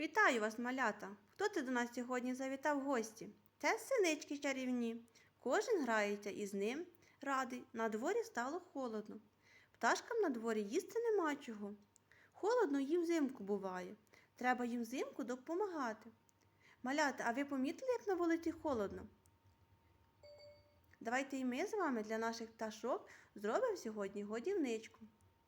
Вітаю вас, малята! Хто ти до нас сьогодні завітав в гості? Це синички чарівні. Кожен грається із ним радий. На дворі стало холодно. Пташкам на дворі їсти нема чого. Холодно їм взимку буває. Треба їм взимку допомагати. Малята, а ви помітили, як на вулиці холодно? Давайте і ми з вами для наших пташок зробимо сьогодні годівничку.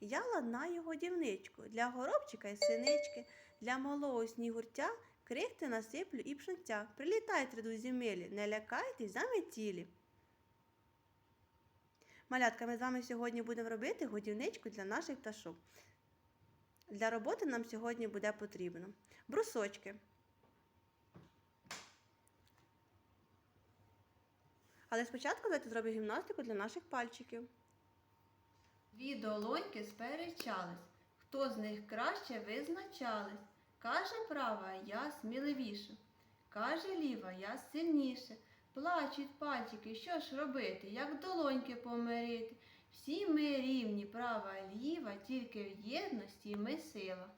Я ладнаю годівничку для горобчика і синички, для малого снігурця крихти насиплю і пшенця. Прилітайте, друзі милі, не лякайтесь, заметілі. Малятка, ми з вами сьогодні будемо робити годівничку для наших пташок. Для роботи нам сьогодні буде потрібно брусочки. Але спочатку давайте зробимо гімнастику для наших пальчиків. Дві долоньки сперечались, хто з них краще визначались. Каже права, я сміливіше, каже ліва, я сильніше. Плачуть пальчики, що ж робити, як долоньки помирити. Всі ми рівні, права, ліва, тільки в єдності ми сила.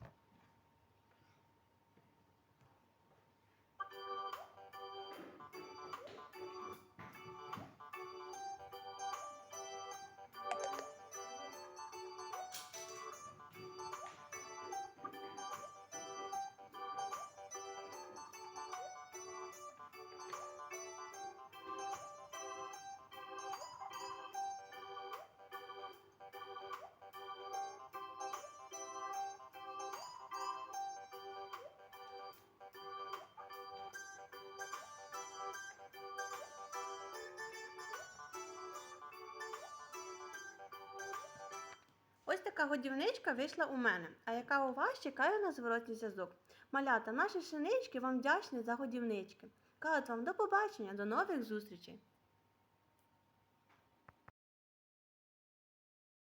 Ось така годівничка вийшла у мене. А яка у вас чекає на зворотній зв'язок? Малята, наші шинички вам вдячні за годівнички. Кажуть вам до побачення, до нових зустрічей!